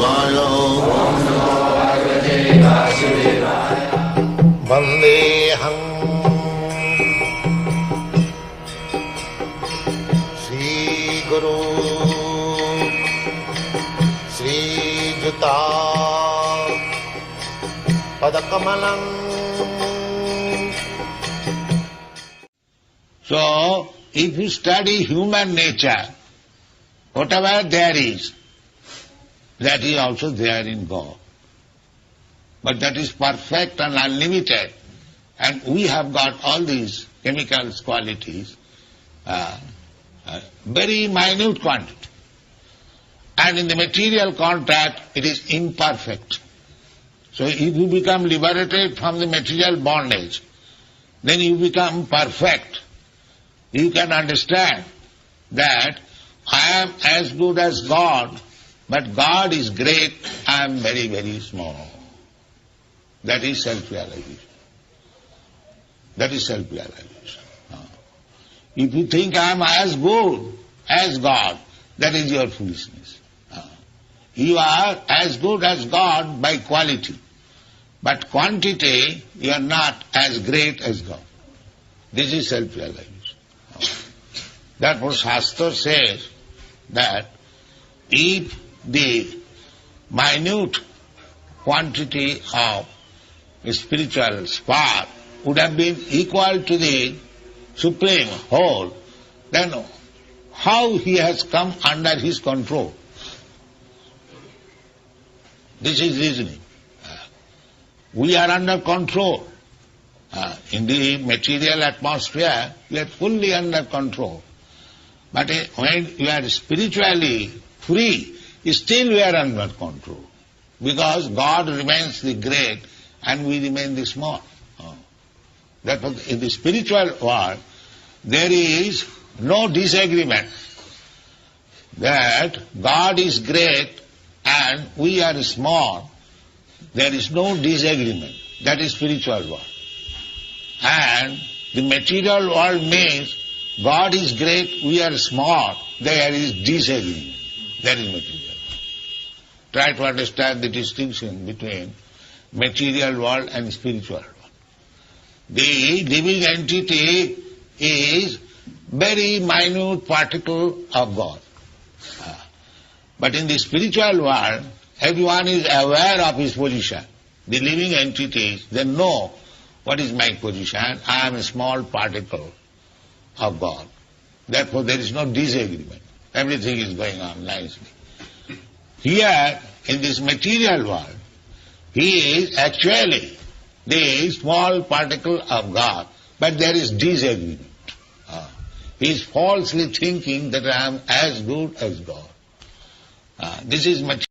वासुदेवाय वन्देऽहम् श्रीगुरु श्रीयुता पदकमलम् So, if you study human nature, whatever there is, that is also there in God. But that is perfect and unlimited. And we have got all these chemicals qualities, uh, uh, very minute quantity. And in the material contact, it is imperfect. So if you become liberated from the material bondage, then you become perfect. You can understand that I am as good as God, but God is great, I am very, very small. That is self-realization. That is self-realization. If you think I am as good as God, that is your foolishness. You are as good as God by quality, but quantity you are not as great as God. This is self-realization. Therefore Shastra says that if the minute quantity of spiritual spark would have been equal to the supreme whole, then how he has come under his control? This is reasoning. We are under control. Uh, in the material atmosphere, we are fully under control. But uh, when you are spiritually free, still we are under control. Because God remains the great and we remain the small. Uh, Therefore, in the spiritual world, there is no disagreement that God is great and we are small. There is no disagreement. That is spiritual world. And the material world means God is great, we are small. There is disagreement. That is material. Try to understand the distinction between material world and spiritual world. The living entity is very minute particle of God. Ah. But in the spiritual world, everyone is aware of his position. The living entities, they know what is my position. I am a small particle of God. Therefore there is no disagreement. Everything is going on nicely. Here, in this material world, he is actually the small particle of God, but there is disagreement. Ah. He is falsely thinking that I am as good as God. Ah, this is material.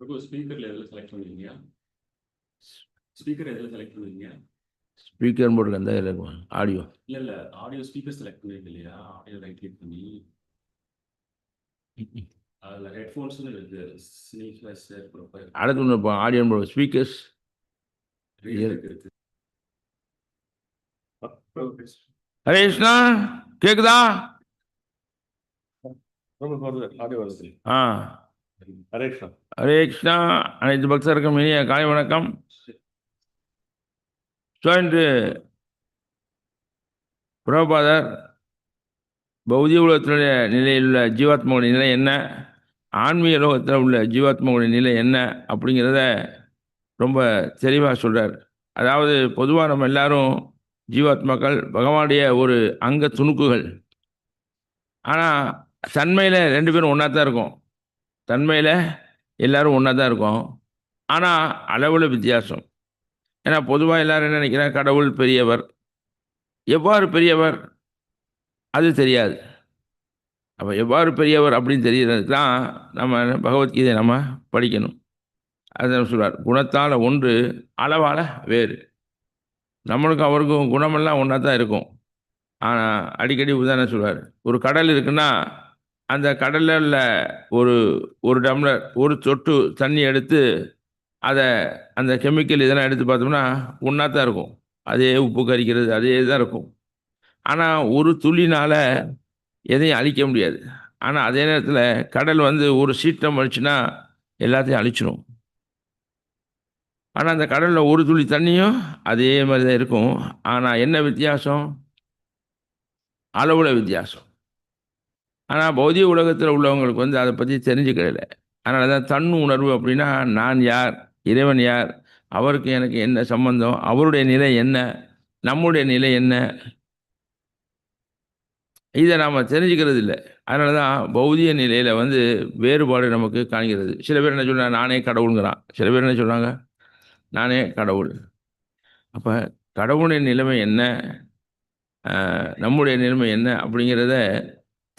பிரபு ஸ்பீக்கர்ல எதில் select பண்ணுவீங்க speaker எதில் select பண்ணுவீங்க speaker போர்டில் இருந்தால் இருக்கும் audio இல்ல இல்ல. ஆடியோ ஸ்பீக்கர் செலக்ட் பண்ணுவீங்க இல்லையா? ஆடியோ ரைட் கிளிக் பண்ணி. அதுல ஹெட்ஃபோன்ஸ் இருக்கு. ப்ரொஃபைல் அடுத்து ஒன்று இப்போ audio board speakers Hare Krishna கேக்குதா? ஆ. ஹரே கிருஷ்ணா ஹரே கிருஷ்ணா. அனைத்து பக்தருக்கும் இனிய காலை வணக்கம். ஸோ இன்று பிரபாதர் பௌதிக உலகத்தினுடைய நிலையில் உள்ள ஜீவாத்மாவுடைய நிலை என்ன? ஆன்மீக லோகத்தில் உள்ள ஜீவாத்மாவுடைய நிலை என்ன? அப்படிங்கிறத ரொம்ப தெளிவாக சொல்கிறார் அதாவது பொதுவாக நம்ம எல்லாரும் ஜீவாத்மாக்கள் பகவானுடைய ஒரு அங்க துணுக்குகள். ஆனால் தன்மையில் ரெண்டு பேரும் ஒன்றா தான் இருக்கும். தன்மையில் எல்லாரும் ஒன்றா தான் இருக்கோம். ஆனால் அளவில் வித்தியாசம். ஏன்னா பொதுவாக எல்லாரும் என்ன நினைக்கிறாங்க? கடவுள் பெரியவர். எவ்வாறு பெரியவர்? அது தெரியாது. அப்போ எவ்வாறு பெரியவர் அப்படின்னு தெரியறதுக்கு தான் நம்ம பகவத்கீதை நம்ம படிக்கணும். அதை சொல்வார் குணத்தால் ஒன்று அளவால் வேறு. நம்மளுக்கும் அவருக்கும் குணமெல்லாம் ஒன்றா தான் இருக்கும். ஆனால் அடிக்கடி உதாரணம் சொல்வார் ஒரு கடல் இருக்குன்னா அந்த கடலில் உள்ள ஒரு ஒரு டம்ளர் ஒரு சொட்டு தண்ணி எடுத்து அதை அந்த கெமிக்கல் இதெல்லாம் எடுத்து பார்த்தோம்னா ஒன்றா தான் இருக்கும். அதே உப்பு கரிக்கிறது அதே தான் இருக்கும். ஆனால் ஒரு துளினால் எதையும் அழிக்க முடியாது. ஆனால் அதே நேரத்தில் கடல் வந்து ஒரு சீற்றம் அழிச்சுன்னா எல்லாத்தையும் அழிச்சிடும் ஆனால் அந்த கடலில் ஒரு துளி தண்ணியும் அதே மாதிரி தான் இருக்கும். ஆனால் என்ன வித்தியாசம்? அளவில் வித்தியாசம். ஆனால் பௌதிக உலகத்தில் உள்ளவங்களுக்கு வந்து அதை பற்றி தெரிஞ்சுக்கிறதில்ல. அதனால தான் தன் உணர்வு அப்படின்னா நான் யார் இறைவன் யார் அவருக்கு எனக்கு என்ன சம்பந்தம் அவருடைய நிலை என்ன நம்முடைய நிலை என்ன? இதை நாம் தெரிஞ்சுக்கிறது இல்லை அதனால தான் பௌதிக நிலையில் வந்து வேறுபாடு நமக்கு காண்கிறது. சில பேர் என்ன சொல்கிறாங்க நானே கடவுளுங்கிறான். சில பேர் என்ன சொல்கிறாங்க நானே கடவுள். அப்போ கடவுளின் நிலைமை என்ன? நம்முடைய நிலைமை என்ன அப்படிங்கிறத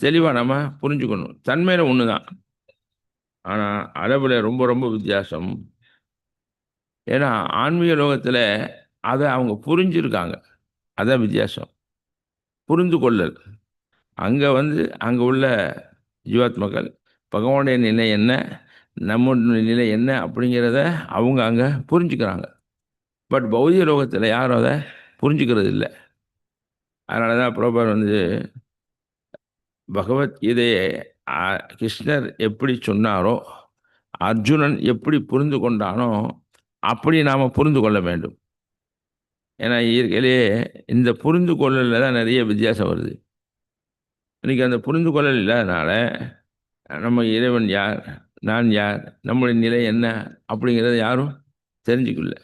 தெளிவாக நம்ம புரிஞ்சுக்கணும். தன்மையில் ஒன்று தான் ஆனால் அளவில் ரொம்ப ரொம்ப வித்தியாசம். ஏன்னா ஆன்மீக லோகத்தில் அதை அவங்க புரிஞ்சிருக்காங்க. அதான் வித்தியாசம். புரிந்து கொள்ளல் அங்கே வந்து அங்கே உள்ள ஜீவாத்மக்கள் பகவானுடைய நிலை என்ன நம்முடைய நிலை என்ன அப்படிங்கிறத அவங்க அங்கே புரிஞ்சுக்கிறாங்க. பட் பௌதிக லோகத்தில் யாரும் அதை புரிஞ்சுக்கிறது இல்லை அதனால தான் பிரபர் வந்து பகவத்கீதையை கிருஷ்ணர் எப்படி சொன்னாரோ அர்ஜுனன் எப்படி புரிந்து கொண்டானோ அப்படி நாம் புரிந்து கொள்ள வேண்டும். ஏன்னா இயற்கையிலேயே இந்த புரிந்து கொள்ளலில் தான் நிறைய வித்தியாசம் வருது. இன்னைக்கு அந்த புரிந்து கொள்ளல் இல்லாதனால நம்ம இறைவன் யார் நான் யார் நம்முடைய நிலை என்ன அப்படிங்கிறத யாரும் தெரிஞ்சுக்கல.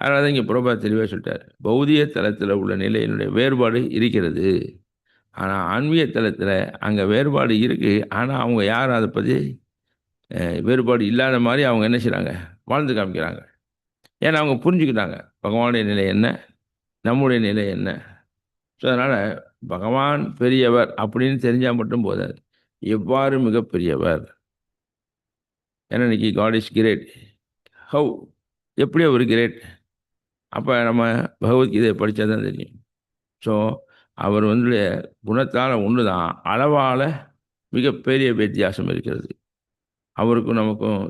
அதனால தான் இங்கே புறபா தெளிவாக சொல்லிட்டார் பௌதிய தளத்தில் உள்ள நிலையினுடைய வேறுபாடு இருக்கிறது. ஆனால் ஆன்மீக தளத்தில் அங்கே வேறுபாடு இருக்குது ஆனால் அவங்க யாரும் அதை பற்றி வேறுபாடு இல்லாத மாதிரி அவங்க என்ன செய்கிறாங்க வாழ்ந்து காமிக்கிறாங்க. ஏன்னா அவங்க புரிஞ்சுக்கிட்டாங்க. பகவானுடைய நிலை என்ன? நம்முடைய நிலை என்ன? ஸோ அதனால் பகவான் பெரியவர் அப்படின்னு தெரிஞ்சால் மட்டும் போதாது. எவ்வாறு மிகப்பெரியவர் ஏன்னா இன்னைக்கு காட் இஸ் கிரேட் ஹவு எப்படி அவர் கிரேட் அப்போ நம்ம பகவத்கீதையை படித்தா தான் தெரியும். ஸோ அவர் வந்து குணத்தால் ஒன்று தான் அளவால் மிகப்பெரிய வித்தியாசம் இருக்கிறது. அவருக்கும் நமக்கும்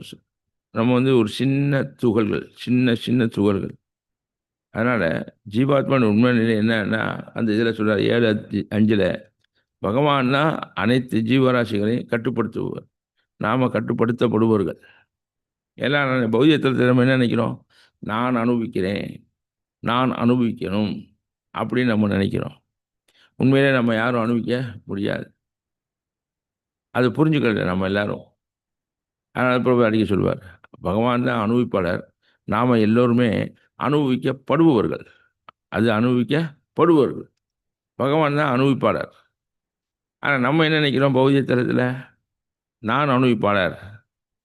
நம்ம வந்து ஒரு சின்ன துகள்கள் சின்ன சின்ன துகள்கள். அதனால் ஜீவாத்மான் உண்மை நிலை என்னன்னா அந்த இதில் சொல்கிறார் ஏழு அஞ்சு அஞ்சில் பகவான் தான் அனைத்து ஜீவராசிகளையும் கட்டுப்படுத்துவர் நாம் கட்டுப்படுத்தப்படுவர்கள் எல்லாம் நான் நம்ம என்ன நினைக்கிறோம்? நான் அனுபவிக்கிறேன். நான் அனுபவிக்கணும். அப்படின்னு நம்ம நினைக்கிறோம். உண்மையிலே நம்ம யாரும் அனுபவிக்க முடியாது. அது புரிஞ்சுக்கல நம்ம எல்லாரும். அதனால் பிரபு அடிக்க சொல்வார் பகவான் தான் அனுபவிப்பாளர். நாம் எல்லோருமே அனுபவிக்கப்படுபவர்கள். அது அனுபவிக்கப்படுபவர்கள். பகவான் தான் அனுபவிப்பாளர். ஆனால் நம்ம என்ன நினைக்கிறோம் பௌதிய தளத்தில் நான் அனுபவிப்பாளர்.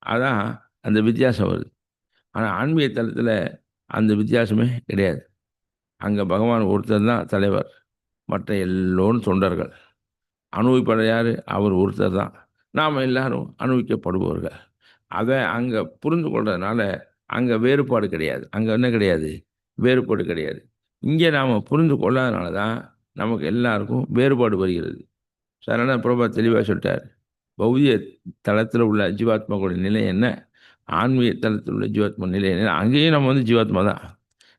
அதான் அந்த வித்தியாசம் வருது. ஆனால் ஆன்மீக தளத்தில் அந்த வித்தியாசமே கிடையாது. அங்கே பகவான் ஒருத்தர் தான் தலைவர். மற்ற எல்லோரும் தொண்டர்கள். அனுபவிப்பட யார்? அவர் ஒருத்தர் தான். நாம் எல்லாரும் அனுபவிக்கப்படுபவர்கள். அதை அங்கே புரிந்து கொள்றதுனால அங்கே வேறுபாடு கிடையாது. அங்கே என்ன கிடையாது? வேறுபாடு கிடையாது. இங்கே நாம் புரிந்து கொள்ளாதனால தான் நமக்கு எல்லாருக்கும் வேறுபாடு வருகிறது. சரண பிரபா தெளிவாக சொல்லிட்டார்? பௌதிய தளத்தில் உள்ள ஜீவாத்மாக்களுடைய நிலை என்ன? ஆன்மீக தளத்தில் உள்ள ஜீவாத்மா நிலை என்ன? அங்கேயும் நம்ம வந்து ஜீவாத்மா தான்.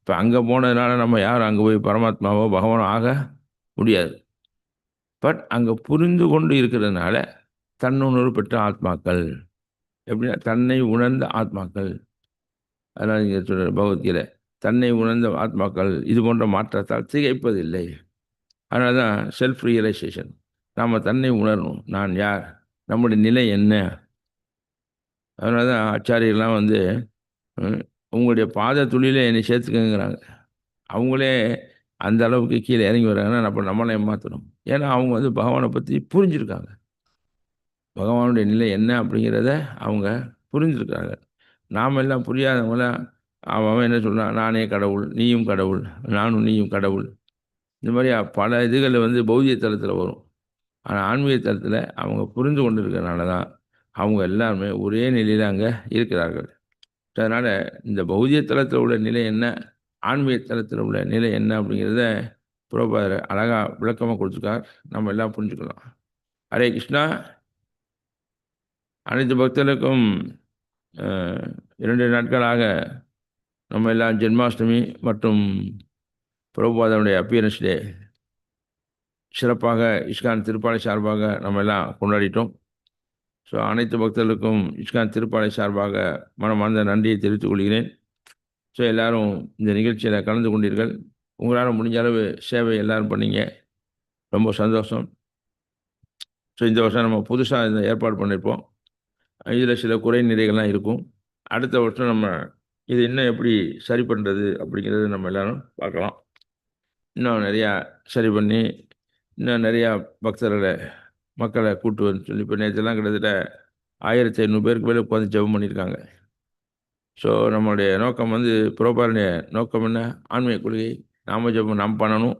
இப்போ அங்கே போனதுனால நம்ம யாரும் அங்கே போய் பரமாத்மாவோ பகவானோ ஆக முடியாது. பட் அங்கே புரிந்து கொண்டு இருக்கிறதுனால தன்னுணர்வு பெற்ற ஆத்மாக்கள். எப்படின்னா தன்னை உணர்ந்த ஆத்மாக்கள். அதனால் இங்கே சொல்கிற பகவத்கீதை தன்னை உணர்ந்த ஆத்மாக்கள் இது போன்ற மாற்றத்தால் திகைப்பதில்லை. அதனால தான் செல்ஃப் ரியலைசேஷன் நாம் தன்னை உணரணும். நான் யார்? நம்முடைய நிலை என்ன? அதனால தான் ஆச்சாரியெல்லாம் வந்து உங்களுடைய பாத துளியில என்னை சேர்த்துக்கங்கிறாங்க. அவங்களே அந்த அளவுக்கு கீழே இறங்கி வராங்கன்னா நம்ம நம்மளை ஏமாற்றணும் ஏன்னா அவங்க வந்து பகவானை பற்றி புரிஞ்சிருக்காங்க. பகவானுடைய நிலை என்ன அப்படிங்கிறத அவங்க புரிஞ்சிருக்காங்க நாம் எல்லாம் புரியாதவங்களாம் அவன் அவன் என்ன சொல்கிறான் நானே கடவுள் நீயும் கடவுள் நானும் நீயும் கடவுள். இந்த மாதிரி பல இதுகள் வந்து பௌதிக தளத்தில் வரும். ஆனால் ஆன்மீக தளத்தில் அவங்க புரிந்து கொண்டு இருக்கிறனால தான் அவங்க எல்லாருமே ஒரே நிலையில் அங்கே இருக்கிறார்கள். அதனால் இந்த பௌதிய தளத்தில் உள்ள நிலை என்ன ஆன்மீக தளத்தில் உள்ள நிலை என்ன அப்படிங்கிறத புரோபாதர் அழகாக விளக்கமாக கொடுத்துருக்கார். நம்ம எல்லாம் புரிஞ்சுக்கலாம். ஹரே கிருஷ்ணா. அனைத்து பக்தர்களுக்கும் இரண்டு நாட்களாக நம்ம எல்லாம் ஜென்மாஷ்டமி மற்றும் பிரபுபாதனுடைய அப்பியரன்ஸ் டே சிறப்பாக இஸ்கான் திருப்பாலை சார்பாக நம்ம எல்லாம் கொண்டாடிட்டோம். ஸோ அனைத்து பக்தர்களுக்கும் இஸ்கான் திருப்பாலை சார்பாக மனமார்ந்த நன்றியை தெரிவித்துக் கொள்கிறேன். ஸோ எல்லோரும் இந்த நிகழ்ச்சியில் கலந்து கொண்டீர்கள். உங்களால் முடிஞ்ச அளவு சேவை எல்லோரும் பண்ணீங்க. ரொம்ப சந்தோஷம். ஸோ இந்த வருஷம் நம்ம புதுசாக இந்த ஏற்பாடு பண்ணியிருப்போம் இதில் சில குறை நிறைகள்லாம் இருக்கும். அடுத்த வருஷம் நம்ம இது இன்னும் எப்படி சரி பண்ணுறது அப்படிங்கிறது நம்ம எல்லாரும் பார்க்கலாம். இன்னும் நிறையா சரி பண்ணி இன்னும் நிறையா பக்தர்களை மக்களை கூட்டு வந்து சொல்லி இப்போ நேற்றுலாம் கிட்டத்தட்ட ஆயிரத்தி ஐநூறு பேருக்கு மேலே உட்காந்து ஜெபம் பண்ணியிருக்காங்க. ஸோ நம்மளுடைய நோக்கம் வந்து புரோபாலனுடைய நோக்கம் என்ன? ஆன்மீக கொள்கை நாம ஜெபம் நாம் பண்ணணும்.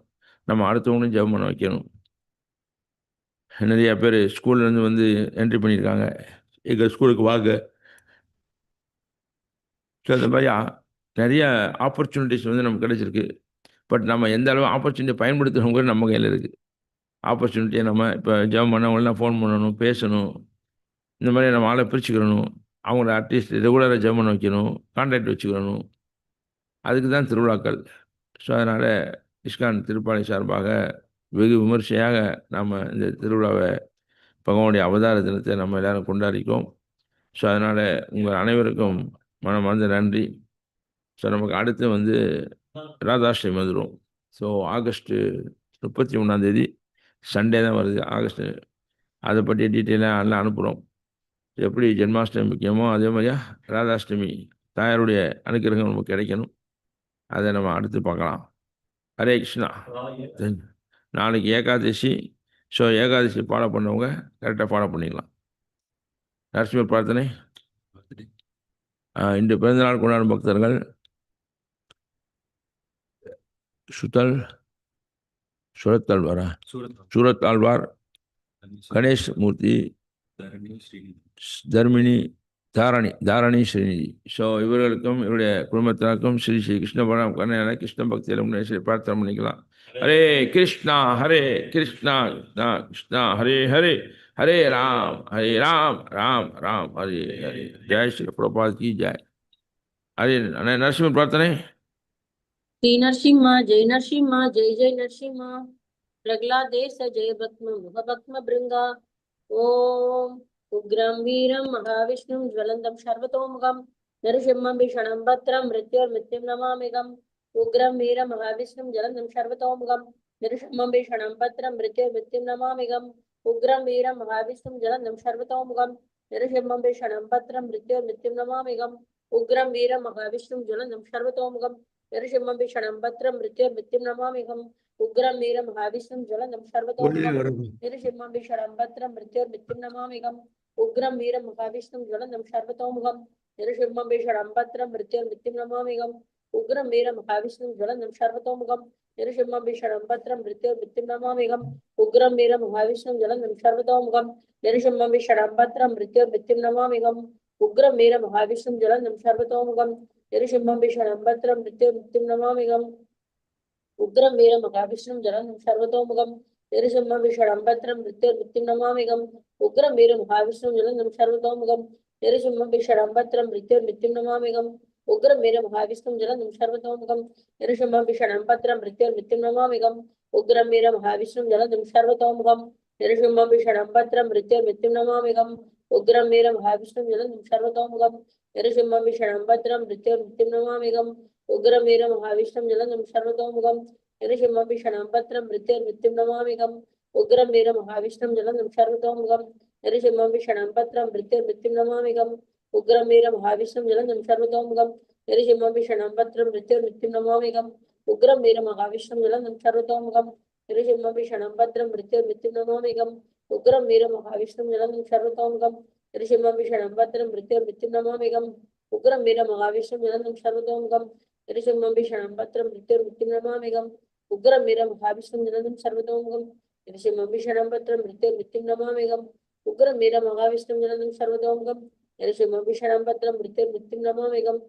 நம்ம அடுத்தவங்களும் ஜெபம் பண்ண வைக்கணும். நிறையா பேர் ஸ்கூல்லேருந்து வந்து என்ட்ரி பண்ணியிருக்காங்க. எங்கள் ஸ்கூலுக்கு வாங்க. ஸோ அந்த மாதிரி நிறையா நிறைய ஆப்பர்ச்சுனிட்டிஸ் வந்து நமக்கு கிடைச்சிருக்கு. பட் நம்ம எந்த அளவு ஆப்பர்ச்சுனிட்டி பயன்படுத்துகிறவங்க நம்ம கையில் இருக்குது ஆப்பர்ச்சுனிட்டியை நம்ம இப்போ ஜெபம் பண்ணவங்களாம் ஃபோன் பண்ணணும் பேசணும். இந்த மாதிரி நம்ம ஆளை பிரிச்சுக்கிறணும். அவங்கள அட்லீஸ்ட் ரெகுலராக ஜெபம் வைக்கணும் கான்டாக்ட் வச்சுக்கணும். அதுக்கு தான் திருவிழாக்கள். ஸோ அதனால் இஸ்கான் திருப்பாணி சார்பாக வெகு விமர்சையாக நாம் இந்த திருவிழாவை பகவானுடைய அவதார தினத்தை நம்ம எல்லோரும் கொண்டாடிக்கோம். ஸோ அதனால் உங்கள் அனைவருக்கும் மனம் மறந்து நன்றி. ஸோ நமக்கு அடுத்து வந்து ராதாஷ்டமி வந்துடும் ஸோ ஆகஸ்ட்டு முப்பத்தி ஒன்றாந்தேதி சண்டே தான் வருது ஆகஸ்ட்டு அதை பற்றி டீட்டெயிலாக எல்லாம் அனுப்புகிறோம் எப்படி ஜென்மாஷ்டமி முக்கியமோ அதே மாதிரியா ராதாஷ்டமி தாயாருடைய அனுக்கிரகம் நமக்கு கிடைக்கணும். அதை நம்ம அடுத்து பார்க்கலாம். ஹரே கிருஷ்ணா. நாளைக்கு ஏகாதசி. ஸோ ஏகாதசி ஃபாலோ பண்ணவங்க கரெக்டாக ஃபாலோ பண்ணிக்கலாம். நரசிம்மர் பிரார்த்தனை. இன்று பிறந்தநாள் கொண்டாடும் பக்தர்கள். சுதல் சுரத்தாழ்வாரா? சூரத் ஆழ்வார் கணேஷ் மூர்த்தி தர்மினி தாரணி தாரணி ஸ்ரீநிதி ஸோ இவர்களுக்கும் இவருடைய குடும்பத்தினருக்கும் ஸ்ரீ ஸ்ரீ கிருஷ்ண பரம் கண்ணையான கிருஷ்ண பக்தியில் முன்னே பிரார்த்தனை பண்ணிக்கலாம் ஹரே கிருஷ்ணா ஹரே கிருஷ்ணா கிருஷ்ணா கிருஷ்ணா ஹரே ஹரே ஹரே ராம் ஹரே ராம் ராம் ராம் ஹரே ஹரே ஜெய் ஸ்ரீ பிரபாத் கி ஜெய் ஹரே அண்ணே நரசிம்ம பிரார்த்தனை श्री नरसिंह जय नरसिंह जय जय नरसिंह प्रह्लादेश जय भक्म मुख भक्म भृंगा ஓம் உக்ரம் வீரம் மகாவிஷ்ணும் ஜுவலந்தம் சர்வதோமுகம் நரசிம்மம் பீஷணம் பத்ரம் மிருத்யோர் மிருத்யும் நமாமிகம் உக்ரம் வீரம் மகாவிஷ்ணும் ஜலந்தம் சர்வதோமுகம் நரசிம்மம் பீஷணம் பத்ரம் மிருத்யோர் மிருத்யும் நமாமிகம் உக்ரம் வீரம் மகாவிஷ்ணும் ஜலந்தம் சர்வதோமுகம் நரசிம்மம் பீஷணம் பத்ரம் மிருத்யோர் மிருத்யும் நமாமிகம் உக்ரம் வீரம் மகாவிஷ்ணும் ஜலந்தம் சர்வதோமுகம் நரசிம்மம் பீஷணம் பத்ரம் மிருத்யோர் மிருத்யும் நமாமிகம் वीरं महाविष्णुं ज्वलनं सर्वतोमुखं नरसिंहं भीषणं भद्रं मृत्युर्मृत्युं नमामिहम् उग्रं वीरं महाविष्णुं ज्वलनं सर्वतोमुखं नरसिंहं भीषणं भद्रं मृत्युर्मृत्युं नमामिहम् उग्रं वीरं महाविष्णुं ज्वलनं सर्वतोमुखं नरसिंहं भीषणं भद्रं मृत्युर्मृत्युं नमामिहम् उग्रं वीरं महाविष्णुं ज्वलनं सर्वतोमुखं नरसिंहं भीषणं भद्रं मृत्युर्मृत्युं नमामिहम् उग्रं वीर महाविष्णुं जलन्तं सर्वतोमुखं यरिसिंहं भीषणं भद्रं मृत्युर्मृत्युं नमामिगम् உக்ரம் வீரம் மகாவிஷ்ணும் ஜனம் சர்வதோமுகம் திருசம்ம விஷடம்பத்திரம் மிருத்யுர் மிருத்யும் நமாமிகம் உக்ரம் வீரம் மகாவிஷ்ணும் ஜலம் சர்வதோமுகம் திருசம்ம விஷடம்பத்திரம் மிருத்யுர் மிருத்யும் நமாமிகம் உக்ரம் வீரம் மகாவிஷ்ணும் ஜலம் சர்வதோமுகம் திருசம்ம விஷடம்பத்திரம் மிருத்யுர் மிருத்யும் நமாமிகம் உக்ரம் வீரம் மகாவிஷ்ணும் ஜலம் சர்வதோமுகம் திருசம்ம விஷடம்பத்திரம் மிருத்யுர் மிருத்யும் நமாமிகம் உக்ரம் வீரம் மகாவிஷ்ணும் ஜலம் சர்வதோமுகம் திருசம்ம விஷடம்பத்திரம் மிருத்யுர் மிருத்யும் நமாமிகம் உக்ரம் வீரம் மகாவிஷ்ணம் ஜலந்தம் சர்வதோமுகம் ரிஷிமபி ஷணம்பத்திரம் மிருத்யர் மிருத்யும் நமாமிகம் உக்ரம் வீரம் மகாவிஷ்ணம் ஜலந்தம் சர்வதோமுகம் ரிஷிமபி ஷணம்பத்திரம் மிருத்யர் மிருத்யும் நமாமிகம் உக்ரம் வீரம் மகாவிஷ்ணம் ஜலந்தம் சர்வதோமுகம் ரிஷிமபி ஷணம்பத்திரம் மிருத்யர் மிருத்யும் நமாமிகம் உக்ரம் வீரம் மகாவிஷ்ணம் ஜலந்தம் சர்வதோமுகம் ரிஷிமபி ஷணம்பத்திரம் மிருத்யர் மிருத்யும் நமாமிகம் உக்ரம் வீரம் மகாவிஷ்ணம் ஜலந்தம் சர்வதோமுகம் ரிஷிமபி ஷணம்பத்திரம் மிருத்யர் மிருத்யும் நமாமிகம் உக்ரம் வீர மகாவிஷ்ணம் ஜலந்தம் சர்வதோமுகம் திருச்செம்மம்பி ஷணம்பத்திரம் நித்தியம் நித்தியம் உக்ரம் வீரம் மகாவிஷ்ணு நிரந்தம் சர்வதோமுகம் திருச்செம்மம்பி ஷணம்பத்திரம் நித்தியம் நித்தியம் நமாமிகம் உக்ரம் வீரம் மகாவிஷ்ணு நிரந்தம் சர்வதோமுகம் திருச்செம்மம்பி ஷணம்பத்திரம் நித்தியம் நித்தியம் நமாமிகம்